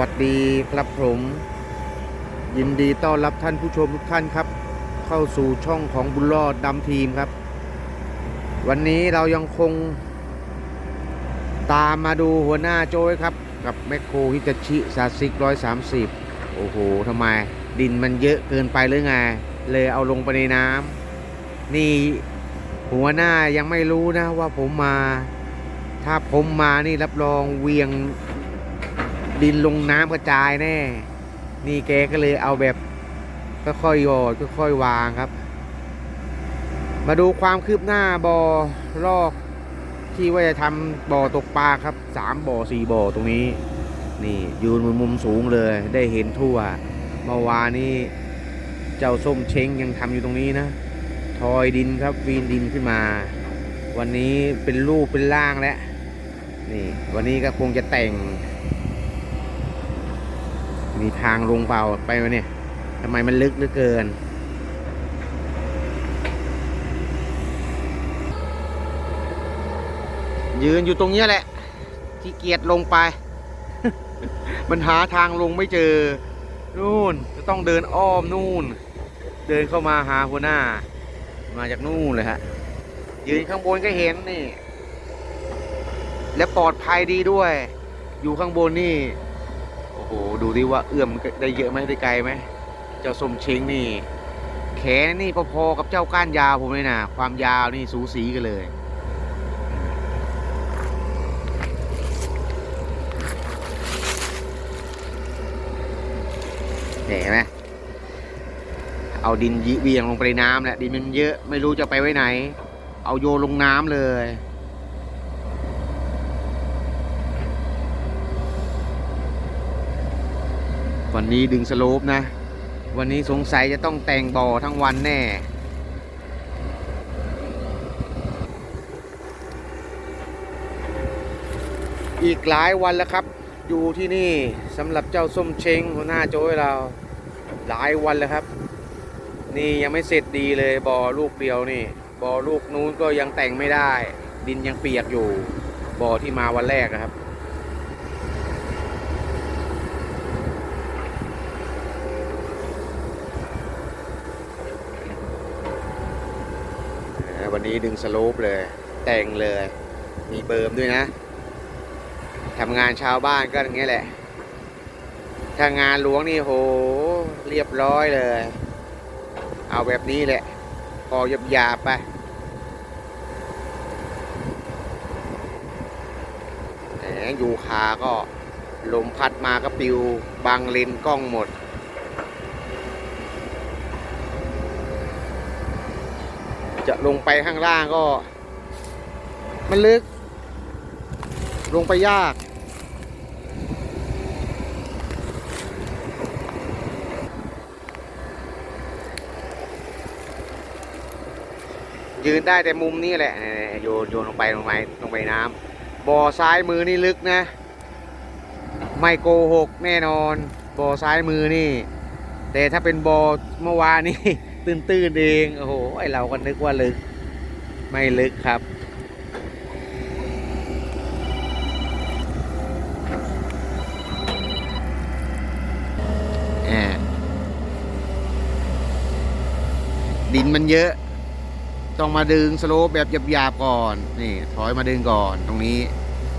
วัสดีครับผม ยินดีต้อนรับท่านผู้ชมทุกท่านครับ เข้าสู่ช่องของบุญรอดดำทีมครับ วันนี้เรายังคง ตามมาดูหัวหน้าโจ้ยครับ กับแมคโครฮิตาชิซาซิกร้อยสามสิบโอ้โหทำไม ดินมันเยอะเกินไปหรือไง เลยเอาลงไปในน้ำนี่หัวหน้ายังไม่รู้นะว่าผมมา ถ้าผมมานี่รับรองเวียง ดินลงน้ำกระจายแน่ นี่แกก็เลยเอาแบบค่อยๆโยดค่อยๆวางครับ มาดูความคืบหน้าบอ่อลอก ที่ว่าจะทำบ่อตกปลาครับสามบ่อสี่บ่อตรงนี้ นี่ยืนบนมุมสูงเลย ได้เห็นทั่วเมื่อวานนี้เจ้าส้มเช้งยังทำอยู่ตรงนี้นะทอยดินครับวีนดินขึ้นมา วันนี้เป็นรูปเป็นร่างแล้วนี่ วันนี้ก็คงจะแต่ง มีทางลงเป่าไปวะเนี่ยทำไมมันลึกเหลือเกิน ยืนอยู่ตรงเนี้ยแหละที่เกียจลงไป มันหาทางลงไม่เจอ นู่น จะต้องเดินอ้อมนู่น เดินเข้ามาหาหัวหน้า มาจากนู่นเลยฮะ ยืนข้างบนก็เห็นนี่ และปลอดภัยดีด้วย อยู่ข้างบนนี่ อ้โห ดูดิว่าเอื้อมได้เยอะไหมได้ไกลไหม เจ้าสมเช้งนี่ แขนนี่พอๆกับเจ้าก้านยาวผมเลยนะ ความยาวนี่สูสีกันเลย เห็นไหมเอาดินยิเวียงลงไปในน้ำแหละดินมันเยอะไม่รู้จะไปไว้ไหน เอาโยลงน้ำเลย วันนี้ดึงสโลปนะ วันนี้สงสัยจะต้องแต่งบ่อทั้งวันแน่ อีกหลายวันแล้วครับ อยู่ที่นี่สำหรับเจ้าส้มเชงหัวหน้าโจ้ยเรา หลายวันแล้วครับ นี่ยังไม่เสร็จดีเลยบ่อลูกเดียวนี่บ่อลูกนู้นก็ยังแต่งไม่ได้ ดินยังเปียกอยู่บ่อที่มาวันแรกอะครับ วันนี้ดึงสโลปเลย แต่งเลย มีเบิร์มด้วยนะทำงานชาวบ้านก็อย่างเงี้ยแหละ ถ้างานหลวงนี่โหเรียบร้อยเลย เอาแบบนี้แหละ พอหยบหยาบไปแหมอยู่ขาก็ลมพัดมาก็ปิวบังเลนกล้องหมด จะ ลงไปข้างล่างก็ มันลึก ลงไปยาก ยืนได้แต่มุมนี้แหละโยนโยนลงไปลงไปลงไปน้ำบ่อซ้ายมือนี่ลึกนะ ไม่โกหกแน่นอนบ่อซ้ายมือนี่ แต่ถ้าเป็นบ่อเมื่อวานนี่ ตื้นๆเองโอ้โหไอเราก็นึกว่าลึก ไม่ลึกครับแอบดินมันเยอะ ต้องมาดึงสโลปแบบหยาบๆก่อน นี่ถอยมาดึงก่อนตรงนี้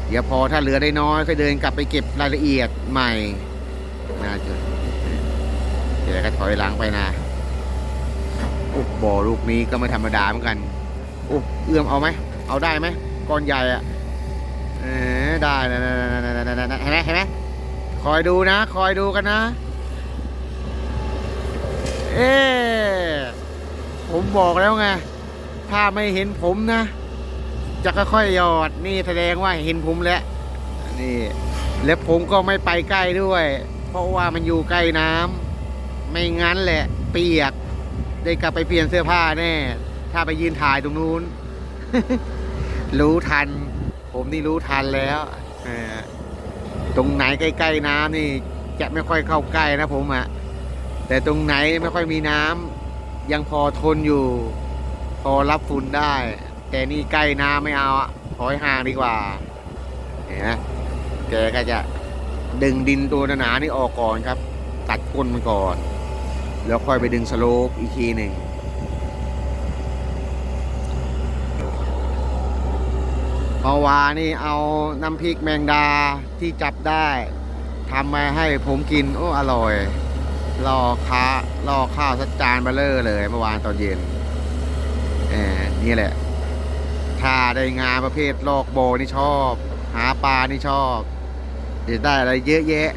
เดี๋ยวพอถ้าเหลือได้น้อยค่อยเดินกลับไปเก็บรายละเอียดใหม่นะจุดเดี๋ยวก็ถอยหลังไปนะ โอ้บ่อลูกนี้ก็ไม่ธรรมดาเหมือนกันโอ้เอื้อมเอาไหมเอาได้ไหมก้อนใหญ่อะเออได้นะนะนะนะนะนะนะเห็นไหมเห็นไหมคอยดูนะ คอยดูกันนะ เอ๊ผมบอกแล้วไง ถ้าไม่เห็นผมนะ จะค่อยๆหยอดนี่แสดงว่าเห็นผมแล้วนี่ และผมก็ไม่ไปใกล้ด้วย เพราะว่ามันอยู่ใกล้น้ำไม่งั้นแหละ เปียก ได้กลับไปเปลี่ยนเสื้อผ้าแน่ ถ้าไปยืนถ่ายตรงนู้น รู้ทัน ผมนี่รู้ทันแล้วตรงไหนใกล้ๆน้ำนี่ จะไม่ค่อยเข้าใกล้นะผมอะแต่ตรงไหนไม่ค่อยมีน้ำยังพอทนอยู่ พอรับฝุ่นได้ แต่นี่ใกล้น้ำไม่เอาอะถอยห่างดีกว่าเห็นไหมแกก็จะดึงดินตัวหนาๆนี่ออกก่อนครับ ตัดก้นมันก่อน แล้วค่อยไปดึงสโลปอีกทีหนึ่งเมื่อวานนี่เอาน้ำพริกแมงดาที่จับได้ทำมาให้ผมกิน โอ้อร่อยรอค้ารอข้าวสักจานเบลเลอร์เลยเมื่อวานตอนเย็นเออนี่แหละ ถ้าได้งานประเภทลอกโบนี่ชอบ หาปลานี่ชอบเดี๋ยวได้อะไรเยอะแยะ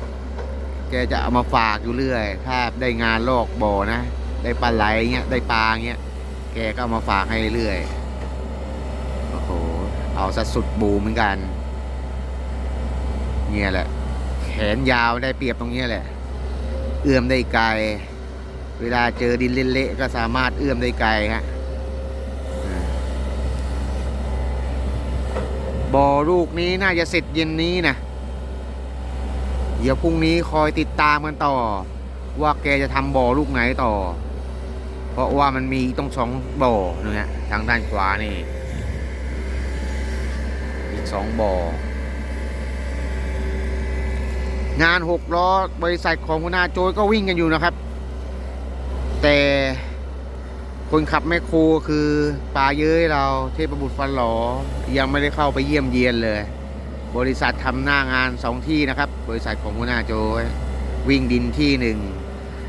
แกจะเอามาฝากอยู่เรื่อย ถ้าได้งานลอกบ่อนะ ได้ปลาไหลเงี้ย ได้ปลาเงี้ย แกก็เอามาฝากให้เรื่อย โอ้โห เอาซะสุดบูเหมือนกัน เนี่ยแหละ แขนยาวได้เปรียบตรงเนี้ยแหละ เอื้อมได้ไกล เวลาเจอดินเละๆก็สามารถเอื้อมได้ไกลฮะบ่อลูกนี้น่าจะเสร็จเย็นนี้นะ เดี๋ยวพรุ่งนี้คอยติดตามกันต่อ ว่าแกจะทำบ่อลูกไหนต่อ เพราะว่ามันมีต้องสองบ่อเนะฮะทางด้านขวานี่อีกสองบ่องานหกล้อบริษัทของคุณอาโจยก็วิ่งกันอยู่นะครับ แต่คนขับแมคโครคือปาเย้ยเราเทพบุตรฟันหลอยังไม่ได้เข้าไปเยี่ยมเยียนเลย บริษัททำหน้างานสองที่นะครับ บริษัทของหัวหน้าโจยวิ่งดินที่หนึ่ง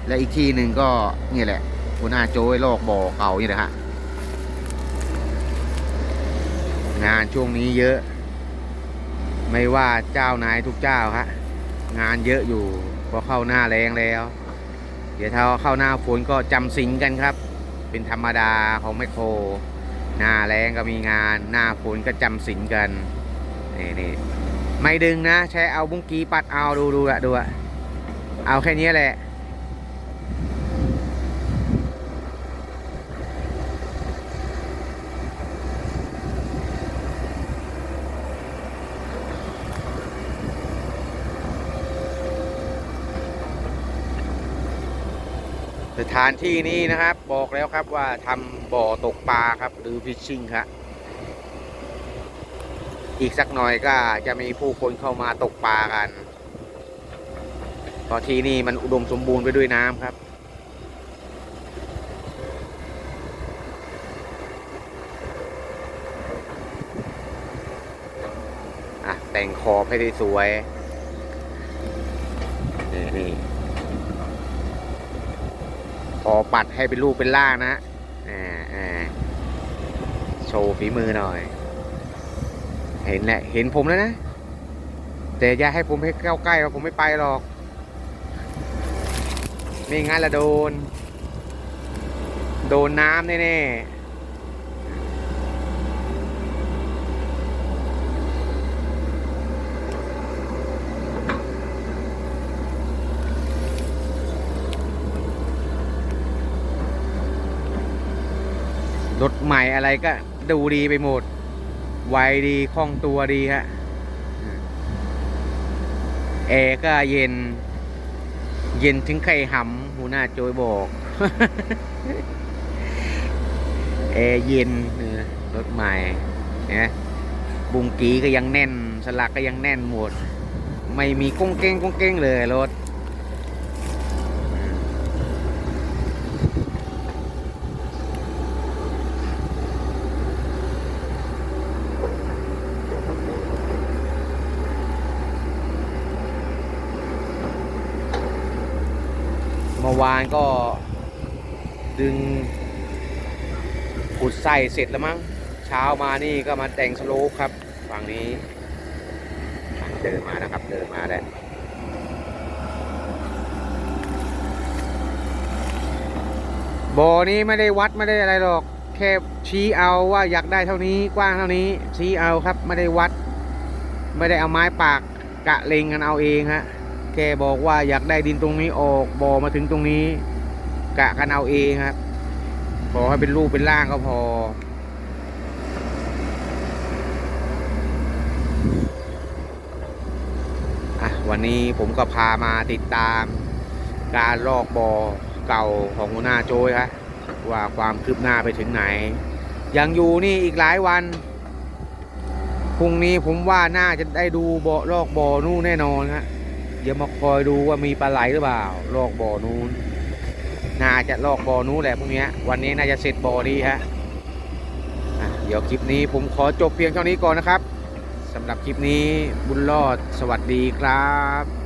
และอีกที่หนึ่งก็นี่แหละหัวหน้าโจยลอกบ่อเก่านี่แหละฮะงานช่วงนี้เยอะ ไม่ว่าเจ้านายทุกเจ้าฮะงานเยอะอยู่พราะเข้าหน้าแรงแล้ว เดี๋ยวถ้าเข้าหน้าฝนก็จำสิงกันครับ เป็นธรรมดาของแมคโคร หน้าแรงก็มีงาน หน้าฝนก็จำสินกัน นี่นี่ไม่ดึงนะใช้เอาบุ้งกีปัดเอาดูดูอะดูอะเอาแค่นี้แหละสถานที่นี้นะครับบอกแล้วครับว่าทำบ่อตกปลาครับ หรือฟิชชิ่งครับ อีกสักหน่อยก็จะมีผู้คนเข้ามาตกปลากันเพราะที่นี่มันอุดมสมบูรณ์ไปด้วยน้ำครับ อะ แต่งขอบให้ได้สวยนี่นี่พอปัดให้เป็นรูปเป็นล่างนะอ่าอ่าโชว์ฝีมือหน่อย เห็นแหละเห็นผมแล้วนะ แต่อย่าให้ผมให้เข้าใกล้หรอกผมไม่ไปหรอกไม่งั้นละโดน โดนน้ำแน่ๆรถใหม่อะไรก็ดูดีไปหมด ไวดีคล่องตัวดีฮะแอร์ก็เย็น เย็นถึงไข่หำหัวหน้าโจยบอกแอร์เย็นเออรถใหม่เนี่ยบุงกีก็ยังแน่น สลักก็ยังแน่นหมด ไม่มีก้งเก้งก้งเก้งเลยรถ มื่อวานก็ดึงขุดไส้เสร็จแล้วมั้ง เช้ามานี่ก็มาแต่งสโลปครับ ฝั่งนี้เดินมานะครับ เดินมาแล้วบ่อนี้ไม่ได้วัดไม่ได้อะไรหรอก แค่ชี้เอาว่าอยากได้เท่านี้กว้างเท่านี้ ชี้เอาครับ ไม่ได้วัด ไม่ได้เอาไม้ปากกะเลงกันเอาเองฮะ แกบอกว่าอยากได้ดินตรงนี้ออกบ่อมาถึงตรงนี้ กะกันเอาเองครับ ขอให้เป็นรูปเป็นร่างก็พอ อะ วันนี้ผมก็พามาติดตาม การลอกบ่อเก่าของหัวหน้าโจยครับว่าความคืบหน้าไปถึงไหน ยังอยู่นี่อีกหลายวันพรุ่งนี้ผมว่าน่าจะได้ดูบ่อลอกบ่อนู่นแน่นอนฮะ ดี๋ยวมาคอยดูว่ามีปลาไหลหรือเปล่า ลอกบ่อนู้น น่าจะลอกบ่อนู้นแหละพวกนี้วันนี้น่าจะเสร็จบ่อดีฮะเดี๋ยวคลิปนี้ผมขอจบเพียงเท่านี้ก่อนนะครับสำหรับคลิปนี้บุญรอดสวัสดีครับ